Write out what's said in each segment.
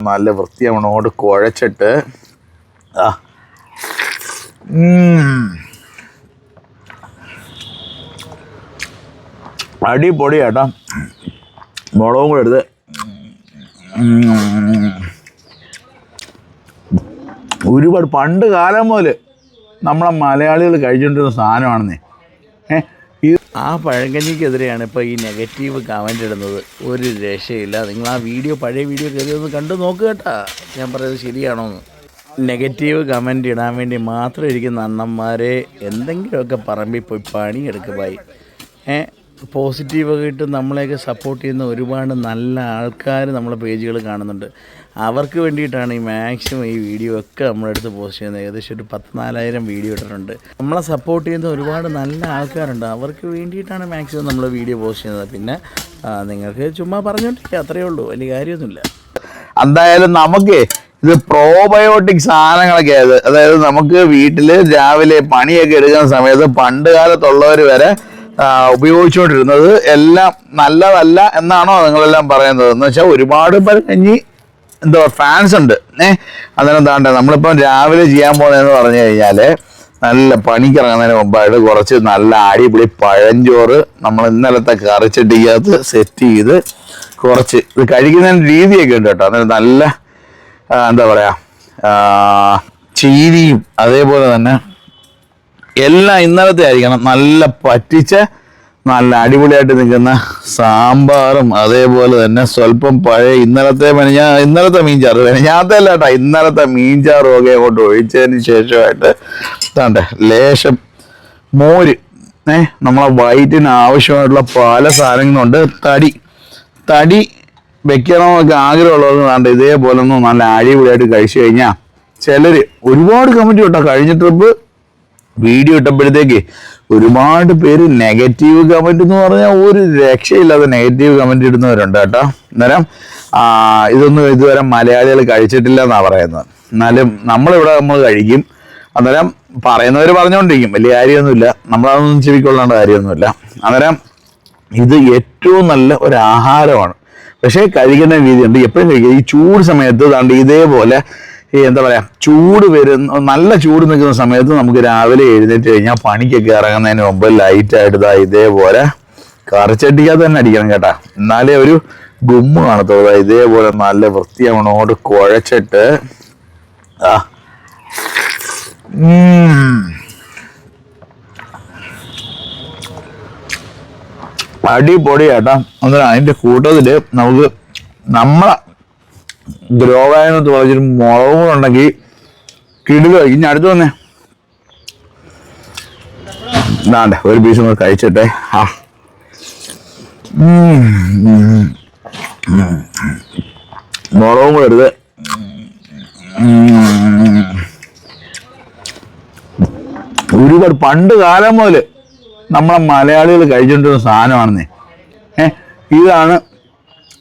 നല്ല വൃത്തിയാവണോട് കുഴച്ചിട്ട് ആ. അടിപൊളി ചേട്ടാ മുളകും കൂടെ എടുത്ത് ഒരുപാട് പണ്ട് കാലം മുതൽ നമ്മളെ മലയാളികൾ കഴിച്ചുകൊണ്ടിരുന്ന സാധനമാണെന്നേ. ഇത് ആ പഴങ്കഞ്ഞിക്കെതിരെയാണ് ഇപ്പോൾ ഈ നെഗറ്റീവ് കമന്റ് ഇടുന്നത്. ഒരു രക്ഷയില്ല. നിങ്ങൾ ആ വീഡിയോ പഴയ വീഡിയോ കയറി ഒന്ന് കണ്ടു നോക്കുക കേട്ടാ. ഞാൻ പറയുന്നത് ശരിയാണോ എന്ന്. നെഗറ്റീവ് കമന്റ് ഇടാൻ വേണ്ടി മാത്രം ഇരിക്കുന്ന അണ്ണന്മാരെ എന്തെങ്കിലുമൊക്കെ പറമ്പിൽ പോയി പണിയെടുക്കുമായി ഏ? പോസിറ്റീവൊക്കെ ഇട്ട് നമ്മളെയൊക്കെ സപ്പോർട്ട് ചെയ്യുന്ന ഒരുപാട് നല്ല ആൾക്കാർ നമ്മളെ പേജുകൾ കാണുന്നുണ്ട്. അവർക്ക് വേണ്ടിയിട്ടാണ് ഈ മാക്സിമം ഈ വീഡിയോ ഒക്കെ നമ്മളെടുത്ത് പോസ്റ്റ് ചെയ്യുന്നത്. ഏകദേശം ഒരു പത്ത് നാലായിരം വീഡിയോ ഇട്ടിട്ടുണ്ട്. നമ്മളെ സപ്പോർട്ട് ചെയ്യുന്ന ഒരുപാട് നല്ല ആൾക്കാരുണ്ട്. അവർക്ക് വേണ്ടിയിട്ടാണ് മാക്സിമം നമ്മൾ വീഡിയോ പോസ്റ്റ് ചെയ്യുന്നത്. പിന്നെ നിങ്ങൾക്ക് ചുമ്മാ പറഞ്ഞോണ്ടിരിക്കുക. അത്രയേ ഉള്ളൂ. വലിയ കാര്യമൊന്നുമില്ല. എന്തായാലും നമുക്ക് ഇത് പ്രോബയോട്ടിക് സാധനങ്ങളൊക്കെ ആയത് അതായത് നമുക്ക് വീട്ടിൽ രാവിലെ പണിയൊക്കെ എടുക്കുന്ന സമയത്ത് പണ്ട് കാലത്തുള്ളവർ വരെ ഉപയോഗിച്ചുകൊണ്ടിരുന്നത് എല്ലാം നല്ലതല്ല എന്നാണോ നിങ്ങളെല്ലാം പറയുന്നത്? എന്ന് വെച്ചാൽ ഒരുപാട് കഞ്ഞി എന്തോ ഫാൻസ് ഉണ്ട്. ഏ അതിനെന്താണ്ട് നമ്മളിപ്പം രാവിലെ ചെയ്യാൻ പോകുന്നതെന്ന് പറഞ്ഞു കഴിഞ്ഞാൽ നല്ല പണിക്ക് ഇറങ്ങുന്നതിന് മുമ്പായിട്ട് കുറച്ച് നല്ല അടിപൊളി പഴഞ്ചോറ് നമ്മൾ ഇന്നലത്തെ കറിച്ചട്ടിക്കകത്ത് സെറ്റ് ചെയ്ത് കുറച്ച് ഇത് കഴിക്കുന്നതിന് രീതിയൊക്കെ ഉണ്ട് കേട്ടോ. അന്നേരം നല്ല എന്താ പറയുക ചീനിയും അതേപോലെ തന്നെ എല്ലാം ഇന്നലത്തെ ആയിരിക്കണം. നല്ല പറ്റിച്ച നല്ല അടിപൊളിയായിട്ട് നിൽക്കുന്ന സാമ്പാറും അതേപോലെ തന്നെ സ്വല്പം പഴയ ഇന്നലത്തെ മെനഞ്ഞാ ഇന്നലത്തെ മീൻചാറ് മെനഞ്ഞാത്ത അല്ലാട്ടാ ഇന്നലത്തെ മീൻചാറും ഒക്കെ അങ്ങോട്ട് ഒഴിച്ചതിന് ശേഷമായിട്ട് തണ്ടേ ലേശം മോര്. ഏ നമ്മളെ വയറ്റിന് ആവശ്യമായിട്ടുള്ള പല സാധനങ്ങളുണ്ട്. തടി തടി വെക്കണമെന്നൊക്കെ ആഗ്രഹമുള്ളവർക്ക് വേണ്ട ഇതേപോലെ ഒന്ന് നല്ല അടിപൊളിയായിട്ട് കഴിച്ചു കഴിഞ്ഞാൽ ചിലര് ഒരുപാട് കമന്റ് കേട്ടോ കഴിഞ്ഞ ട്രിപ്പ് വീഡിയോ ഇട്ടപ്പോഴത്തേക്ക് ഒരുപാട് പേര് നെഗറ്റീവ് കമന്റ് എന്ന് പറഞ്ഞാൽ ഒരു രക്ഷയില്ലാതെ നെഗറ്റീവ് കമന്റ് ഇടുന്നവരുണ്ട് കേട്ടോ. അന്നേരം ഇതൊന്നും ഇതുവരെ മലയാളികൾ കഴിച്ചിട്ടില്ല എന്നാണ് പറയുന്നത്. എന്നാലും നമ്മളിവിടെ നമ്മൾ കഴിക്കും. അന്നേരം പറയുന്നവർ പറഞ്ഞുകൊണ്ടിരിക്കും വലിയ കാര്യമൊന്നുമില്ല. നമ്മളതൊന്നും ചെവിക്കൊള്ളേണ്ട കാര്യമൊന്നുമില്ല. അന്നേരം ഇത് ഏറ്റവും നല്ല ഒരു ആഹാരമാണ്. പക്ഷേ കഴിക്കുന്ന രീതിയുണ്ട് എപ്പോഴും കഴിക്കുക ഈ ചൂട് സമയത്ത് താണ്ട് ഇതേപോലെ ഈ എന്താ പറയാ ചൂട് വരുന്ന നല്ല ചൂട് നിൽക്കുന്ന സമയത്ത് നമുക്ക് രാവിലെ എഴുന്നേറ്റ് കഴിഞ്ഞാൽ പണിക്കൊക്കെ ഇറങ്ങുന്നതിന് മുമ്പ് ലൈറ്റായിട്ട് ഇതാ ഇതേപോലെ കറിച്ചട്ടിക്കകത്ത് തന്നെ അടിക്കണം കേട്ടാ. എന്നാലേ ഒരു ഗുമ്മ് കാണത്തുള്ളൂ. ഇതേപോലെ നല്ല വൃത്തിയാവണോട് കുഴച്ചിട്ട് ആ ഉം. അടിപൊളി ചേട്ടാ അന്നേരം അതിന്റെ കൂട്ടത്തിൽ നമുക്ക് നമ്മളെ ദ്രോവായെന്ന് തോന്നിച്ചൊരു മുളക് കൂടെ ഉണ്ടെങ്കിൽ കിടുക. ഇനി അടുത്ത് വന്നേ. വേണ്ട ഒരു പീസ് കൂടെ കഴിച്ചിട്ടെ. ആ. മുളകും കൂടെ എടുത്ത്. ഒരുപാട് പണ്ട് കാലം മുതൽ നമ്മളെ മലയാളികൾ കഴിച്ചുകൊണ്ടിരുന്ന സാധനമാണെന്നേ. ഏ ഇതാണ്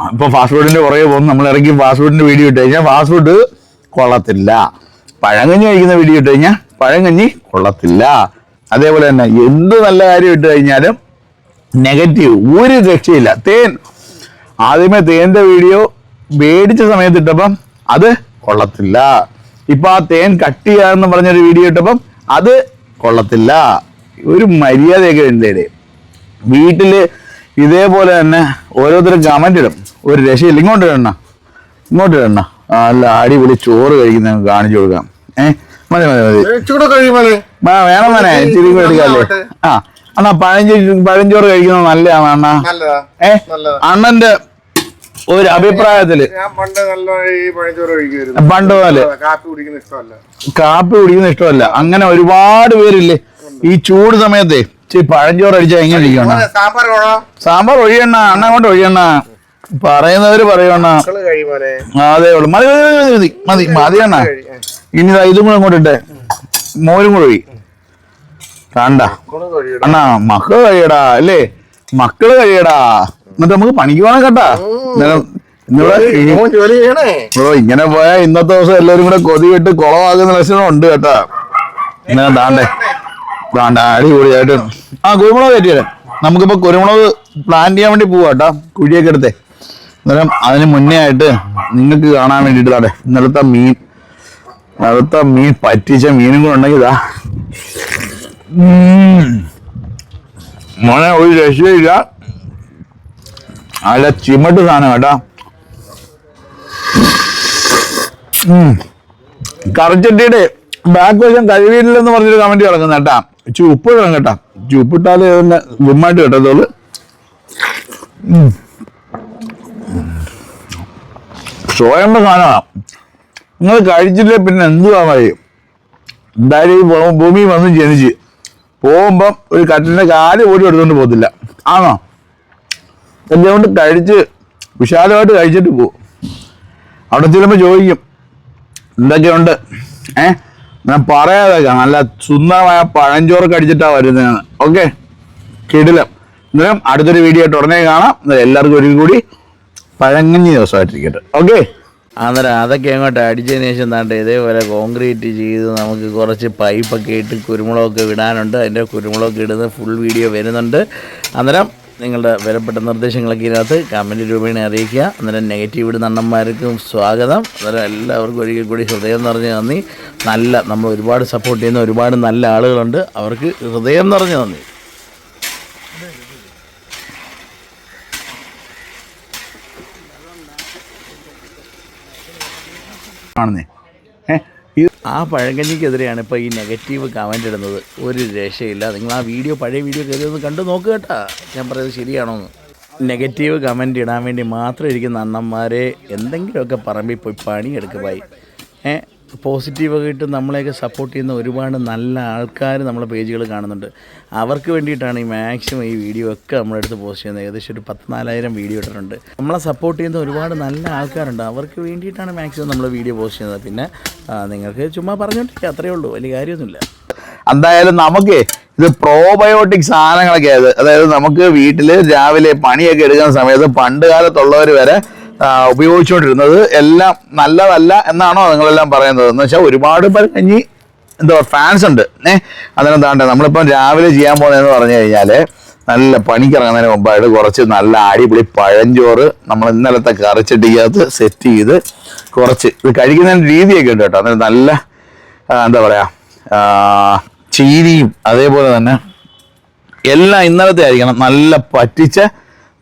ഇപ്പൊ ഫാസ്റ്റ് ഫുഡിന്റെ പുറകെ പോകുന്നു നമ്മൾ ഇറങ്ങി ഫാസ്റ്റ് വീഡിയോ ഇട്ട് കഴിഞ്ഞാൽ ഫാസ്റ്റ് ഫുഡ് കൊള്ളത്തില്ല. പഴങ്കഞ്ഞി കഴിക്കുന്ന വീഡിയോ ഇട്ട് കഴിഞ്ഞാൽ പഴങ്കഞ്ഞി കൊള്ളത്തില്ല. അതേപോലെ തന്നെ എന്ത് നല്ല കാര്യം ഇട്ട് കഴിഞ്ഞാലും നെഗറ്റീവ് ഒരു രക്ഷയില്ല. തേൻ ആദ്യമേ തേന്റെ വീഡിയോ മേടിച്ച സമയത്ത് ഇട്ടപ്പം അത് കൊള്ളത്തില്ല. ഇപ്പൊ ആ തേൻ കട്ട് ചെയ്യാന്ന് പറഞ്ഞൊരു വീഡിയോ ഇട്ടപ്പം അത് കൊള്ളത്തില്ല. ഒരു മര്യാദയൊക്കെ ഉണ്ട് വീട്ടിൽ ഇതേപോലെ തന്നെ ഓരോരുത്തരും കമന്റ് ഇടും. ഒരു രക്ഷയില്ല. ഇങ്ങോട്ട് ഇടണ ഇങ്ങോട്ട് ഇടണ നല്ല അടിപൊളി ചോറ് കഴിക്കുന്ന കാണിച്ചു കൊടുക്കാം. ഏ മതി മതി മതി. വേണം മോനെ. ഇച്ചിരി കൂടെ എടുക്കാല്ലേ ആ അണ്ണാ പഴഞ്ചോറ് പഴഞ്ചോറ് കഴിക്കുന്നത് നല്ലതാണ് അണ്ണാ? ഏ അണ്ണന്റെ ഒരു അഭിപ്രായത്തിൽ. പണ്ട് പോലെ കാപ്പി കുടിക്കുന്ന ഇഷ്ടമല്ല. അങ്ങനെ ഒരുപാട് പേരില്ലേ ഈ ചൂട് സമയത്തേ പഴഞ്ചോറ് അടിച്ചാൽ എങ്ങനെ ഇരിക്കണം വേണോ സാമ്പാർ ഒഴിയണ്ണ അണ്ണ കൊണ്ട് ഒഴിയണ്ണ. പറയുന്നവര് പറയണ അതെ ഉള്ളു. മതി മതി മതി മതി അണ്ണ. ഇനി ഇതും കൂടെ അങ്ങോട്ട് ഇട്ടെ. മോരും കൂടെ ഒഴി. കണ്ട. അണ്ണാ മക്കൾ കഴിയടാ അല്ലേ? മക്കൾ കഴിയടാ. എന്നിട്ട് നമുക്ക് പണിക്ക് പോകണം കേട്ടാ. ബ്രോ ഇങ്ങനെ പോയാ ഇന്നത്തെ ദിവസം എല്ലാരും കൂടെ കൊതി വിട്ട് കുളമാകുന്ന ലക്ഷണം ഉണ്ട് കേട്ടാ. ഇങ്ങനെ ദാണ്ടേ. ദാണ്ട അടിപൊളിയായിട്ട്. ആ കുരുമുളക് കയറ്റിയല്ലേ നമുക്കിപ്പോ കുരുമുളക് പ്ലാന്റ് ചെയ്യാൻ വേണ്ടി പോവാട്ടാ കുഴിയൊക്കെ എടുത്തേ. അന്നേരം അതിന് മുന്നേ ആയിട്ട് നിങ്ങൾക്ക് കാണാൻ വേണ്ടിയിട്ട് താടെ ഇന്നലത്തെ മീൻ ഇന്നലത്തെ മീൻ പറ്റിച്ച മീനും കൂടെ ഉണ്ടെങ്കിൽ ഇതാ. മോനെ ഒരു രക്ഷയില്ല അല്ല ചിമട്ട് സാധനം കേട്ടാ. കറിച്ചട്ടിയുടെ ബാക്ക് വശം കഴിവില്ലെന്ന് പറഞ്ഞൊരു കമന്റ് കിടക്കുന്ന കേട്ടാ. ചുപ്പ് ഇടണം കേട്ടാ. ഇച്ചിരി ഉപ്പിട്ടാലേ ഗുമ്മായിട്ട് കിട്ടത്തുള്ളൂ. ഷോയമ്പ സാധനമാണ് നിങ്ങൾ കഴിച്ചില്ലേ പിന്നെ എന്തുവാ കഴിയും എന്തായാലും ഈ ഭൂമി വന്ന് ജനിച്ച്. പോകുമ്പം ഒരു കട്ടിലിന്റെ കാൽ ഓടി എടുത്തുകൊണ്ട് പോകത്തില്ല. ആണോ? എന്തുകൊണ്ട് കഴിച്ച് വിശാലമായിട്ട് കഴിച്ചിട്ട് പോകും അവിടെ ചെല്ലുമ്പോൾ ചോദിക്കും എന്തൊക്കെയുണ്ട്? ഏ? ഞാൻ പറയാതെ നല്ല സുന്ദരമായ പഴഞ്ചോറ് കടിച്ചിട്ടാ വരുന്നതെന്ന്. ഓക്കെ? കിടിലം. അന്നേരം അടുത്തൊരു വീഡിയോ ആയിട്ട് ഉടനെ കാണാം. എല്ലാവർക്കും ഒരിക്കൽ കൂടി പഴങ്ങഞ്ഞി ദിവസമായിട്ടിരിക്കട്ടെ. ഓക്കെ അന്നേരം അതൊക്കെ അങ്ങോട്ട് അടിച്ചതിന് ശേഷം താണ്ട് ഇതേപോലെ കോൺക്രീറ്റ് ചെയ്ത് നമുക്ക് കുറച്ച് പൈപ്പൊക്കെ ഇട്ട് കുരുമുളകൊക്കെ വിടാനുണ്ട്. അതിന്റെ കുരുമുളകൊക്കെ ഇടുന്ന ഫുൾ വീഡിയോ വരുന്നുണ്ട്. അന്നേരം നിങ്ങളുടെ വിലപ്പെട്ട നിർദ്ദേശങ്ങളൊക്കെ ഇതിനകത്ത് കമന്റ് രൂപേണ അറിയിക്കുക. അന്നേരം നെഗറ്റീവ് ഇടുന്ന അണ്ണന്മാർക്കും സ്വാഗതം. അന്നേരം എല്ലാവർക്കും ഒരിക്കൽ കൂടി ഹൃദയം നിറഞ്ഞ നന്ദി. നല്ല നമ്മൾ ഒരുപാട് സപ്പോർട്ട് ചെയ്യുന്ന ഒരുപാട് നല്ല ആളുകളുണ്ട്. അവർക്ക് ഹൃദയം നിറഞ്ഞ നന്ദി. ആ പഴങ്കഞ്ഞിക്കെതിരെയാണ് ഇപ്പോൾ ഈ നെഗറ്റീവ് കമന്റ് ഇടുന്നത്. ഒരു രക്ഷയില്ല. നിങ്ങൾ ആ വീഡിയോ പഴയ വീഡിയോ കയറി ഒന്ന് കണ്ടു നോക്കുക കേട്ടാ. ഞാൻ പറയുന്നത് ശരിയാണോ നെഗറ്റീവ് കമന്റ് ഇടാൻ വേണ്ടി മാത്രം ഇരിക്കുന്ന അണ്ണന്മാരെ എന്തെങ്കിലുമൊക്കെ പറമ്പിൽ പോയി പണിയെടുക്കുമായി ഏ പോസിറ്റീവൊക്കെ ഇട്ട് നമ്മളെയൊക്കെ സപ്പോർട്ട് ചെയ്യുന്ന ഒരുപാട് നല്ല ആൾക്കാർ നമ്മളെ പേജുകൾ കാണുന്നുണ്ട്. അവർക്ക് വേണ്ടിയിട്ടാണ് ഈ മാക്സിമം ഈ വീഡിയോ ഒക്കെ നമ്മുടെ അടുത്ത് പോസ്റ്റ് ചെയ്യുന്നത്. ഏകദേശം ഒരു പത്ത് നാലായിരം വീഡിയോ ഇട്ടിട്ടുണ്ട്. നമ്മളെ സപ്പോർട്ട് ചെയ്യുന്ന ഒരുപാട് നല്ല ആൾക്കാരുണ്ട്. അവർക്ക് വേണ്ടിയിട്ടാണ് മാക്സിമം നമ്മൾ വീഡിയോ പോസ്റ്റ് ചെയ്യുന്നത്. പിന്നെ നിങ്ങൾക്ക് ചുമ്മാ പറഞ്ഞോണ്ടിരിക്കുക. അത്രയേ ഉള്ളൂ. വലിയ കാര്യമൊന്നുമില്ല. എന്തായാലും നമുക്ക് ഇത് പ്രോബയോട്ടിക് സാധനങ്ങളൊക്കെ ആയത് അതായത് നമുക്ക് വീട്ടിൽ രാവിലെ പണിയൊക്കെ എടുക്കുന്ന സമയത്ത് പണ്ട് കാലത്തുള്ളവർ വരെ ഉപയോഗിച്ചുകൊണ്ടിരുന്നത് എല്ലാം നല്ലതല്ല എന്നാണോ നിങ്ങളെല്ലാം പറയുന്നത്. എന്ന് വെച്ചാൽ ഒരുപാട് പേർ കഞ്ഞി എന്താ ഫാൻസ് ഉണ്ട്. ഏഹ് അന്നേരം എന്താണ്ട് നമ്മളിപ്പം രാവിലെ ചെയ്യാൻ പോകുന്നതെന്ന് പറഞ്ഞു കഴിഞ്ഞാൽ നല്ല പണിക്കിറങ്ങുന്നതിന് മുമ്പായിട്ട് കുറച്ച് നല്ല അടിപൊളി പഴഞ്ചോറ് നമ്മൾ ഇന്നലത്തെ കറിച്ചട്ടിക്കകത്ത് സെറ്റ് ചെയ്ത് കുറച്ച് ഇത് കഴിക്കുന്നതിന് രീതിയൊക്കെ ഉണ്ട് കേട്ടോ. അന്നേരം നല്ല എന്താ പറയുക ചീനിയും അതേപോലെ തന്നെ എല്ലാം ഇന്നലത്തെ ആയിരിക്കണം. നല്ല പറ്റിച്ച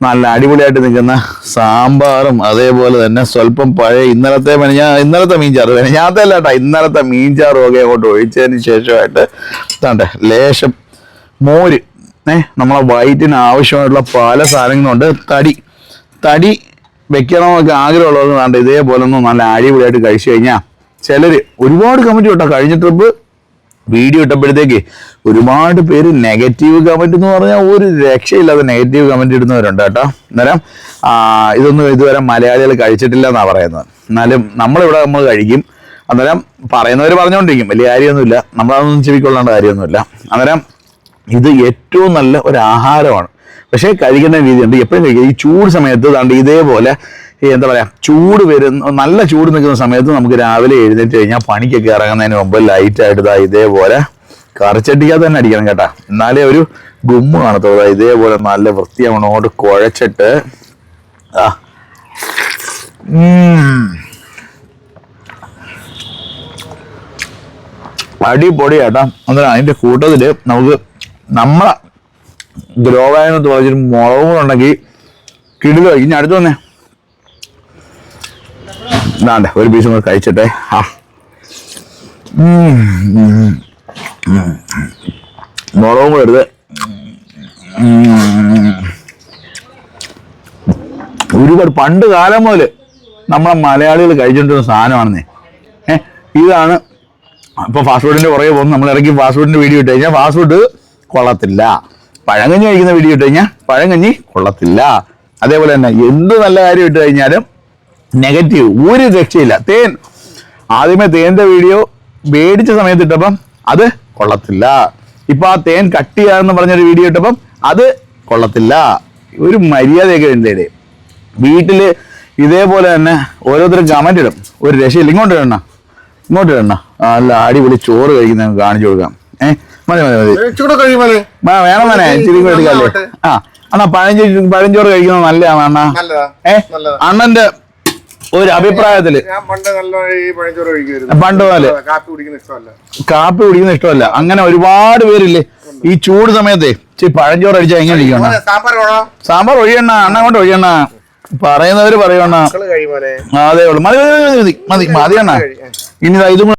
നല്ല അടിപൊളിയായിട്ട് നിൽക്കുന്ന സാമ്പാറും അതേപോലെ തന്നെ സ്വല്പം പഴയ ഇന്നലത്തെ ഞാൻ ഇന്നലത്തെ മീൻചാറ് അല്ല കേട്ടോ ഇന്നലത്തെ മീൻചാറും ഒക്കെ അങ്ങോട്ട് ഒഴിച്ചതിന് ശേഷമായിട്ട് താണ്ടെ ലേശം മോര്. ഏഹ് നമ്മളെ വയറ്റിന് ആവശ്യമായിട്ടുള്ള പല സാധനങ്ങളുണ്ട്. തടി തടി വെക്കണമെന്നൊക്കെ ആഗ്രഹമുള്ളവർക്ക് വേണ്ട ഇതേപോലെ ഒന്നും നല്ല അടിപൊളിയായിട്ട് കഴിച്ചു കഴിഞ്ഞാൽ ചിലർ ഒരുപാട് കമന്റ് കേട്ടോ കഴിഞ്ഞ ട്രിപ്പ് വീഡിയോ ഇട്ടപ്പോഴത്തേക്ക് ഒരുപാട് പേര് നെഗറ്റീവ് കമന്റ് എന്ന് പറഞ്ഞാൽ ഒരു രക്ഷയില്ലാതെ നെഗറ്റീവ് കമന്റ് ഇടുന്നവരുണ്ട് കേട്ടോ. അന്നേരം ഇതൊന്നും ഇതുവരെ മലയാളികൾ കഴിച്ചിട്ടില്ല എന്നാണ് പറയുന്നത്. എന്നാലും നമ്മളിവിടെ നമ്മൾ കഴിക്കും. അന്നേരം പറയുന്നവർ പറഞ്ഞുകൊണ്ടിരിക്കും വലിയ കാര്യമൊന്നുമില്ല. നമ്മളതൊന്നും ചെവിക്കൊള്ളേണ്ട കാര്യമൊന്നുമില്ല. അന്നേരം ഇത് ഏറ്റവും നല്ല ഒരു ആഹാരമാണ്. പക്ഷേ കഴിക്കുന്ന രീതിയുണ്ട് എപ്പോഴും കഴിക്കുക ഈ ചൂട് സമയത്ത് ഇതാണ്ട് ഇതേപോലെ എന്താ പറയാ ചൂട് വരുന്ന നല്ല ചൂട് നിൽക്കുന്ന സമയത്ത് നമുക്ക് രാവിലെ എഴുന്നേറ്റ് കഴിഞ്ഞാൽ പണിക്കൊക്കെ ഇറങ്ങുന്നതിന് മുമ്പ് ലൈറ്റായിട്ട് ഇതാ ഇതേപോലെ കറിച്ചട്ടിക്കകത്ത് തന്നെ അടിക്കണം കേട്ടാ. എന്നാലേ ഒരു ഗുമ്മ കാണത്തുള്ളൂ. ഇതേപോലെ നല്ല വൃത്തിയാവണോട് കുഴച്ചിട്ട് ആ. അടിപൊളി ചേട്ടാ അന്നേരം അതിന്റെ കൂട്ടത്തിൽ നമുക്ക് നമ്മളെ ഗ്രോവായെന്ന് തോന്നിച്ചിട്ട് മുളകും ഉണ്ടെങ്കിൽ കിടിലോ ഇനി അടുത്ത് വന്നേ. ഇതാണ്ടെ ഒരു പീസ് കൂടെ കഴിച്ചിട്ടെ. ആ. മുളകും കൂടെ എടുത്ത് ഒരുപാട് പണ്ട് കാലം മുതൽ നമ്മളെ മലയാളികൾ കഴിച്ചിട്ടുള്ള സാധനമാണെന്നേ. ഏഹ് ഇതാണ്. ഇപ്പൊ ഫാസ്റ്റ് ഫുഡിന്റെ പുറകെ പോകുന്നു. നമ്മൾ ഇറക്കി ഫാസ്റ്റ് ഫുഡിന്റെ വീഡിയോ ഇട്ട് കഴിഞ്ഞാൽ ഫാസ്റ്റ് ഫുഡ് കൊള്ളത്തില്ല. പഴങ്കഞ്ഞി കഴിക്കുന്ന വീഡിയോ ഇട്ട് കഴിഞ്ഞാൽ പഴങ്കഞ്ഞി കൊള്ളത്തില്ല. അതേപോലെ തന്നെ എന്ത് നല്ല കാര്യം ഇട്ട് കഴിഞ്ഞാലും നെഗറ്റീവ് ഒരു രക്ഷയില്ല. തേൻ. ആദ്യമേ തേന്റെ വീഡിയോ മേടിച്ച സമയത്ത് ഇട്ടപ്പം അത് കൊള്ളത്തില്ല. ഇപ്പൊ ആ തേൻ കട്ടിയാണെന്ന് പറഞ്ഞൊരു വീഡിയോ ഇട്ടപ്പം അത് കൊള്ളത്തില്ല. ഒരു മര്യാദയൊക്കെ ഉണ്ട് വീട്ടിൽ ഇതേപോലെ തന്നെ ഓരോരുത്തരും കമന്റ് ഇടും. ഒരു രക്ഷയില്ല. ഇങ്ങോട്ട് ഇടണ ഇങ്ങോട്ട് ഇടണ നല്ല അടിപൊളി ചോറ് കഴിക്കുന്ന കാണിച്ചു കൊടുക്കാം. ഏഹ് മതി മതി മതി. വേണം വേണേ ഇച്ചിരി എടുക്കാല്ലേ ആ അണ്ണാ പഴഞ്ചോറ് പഴഞ്ചോറ് കഴിക്കുന്നത് നല്ലതാണ് അണ്ണാ? നല്ലതാ. ഏ അണ്ണന്റെ ഒരു അഭിപ്രായത്തിൽ ഞാൻ പണ്ട് നല്ല ഈ പഴഞ്ചോറ് കഴിക്കുമായിരുന്നു പണ്ട് പോലെ കാപ്പി കുടിക്കുന്ന ഇഷ്ടമല്ല കാപ്പി കുടിക്കുന്ന ഇഷ്ടമല്ല അങ്ങനെ ഒരുപാട് പേരില്ലേ ഈ ചൂട് സമയത്തെ ഈ പഴഞ്ചോറ് അടിച്ചാൽ എങ്ങനെ ഇരിക്കണം സാമ്പാർ സാമ്പാർ ഒഴിയണ്ണ അണ്ണ കൊണ്ട് ഒഴിയണ്ണ പറയുന്നവര് കഴിയുമോനെ അതേ ഉള്ളു മതി മതി മതി മതി അണ്ണ ഇനി ഇതും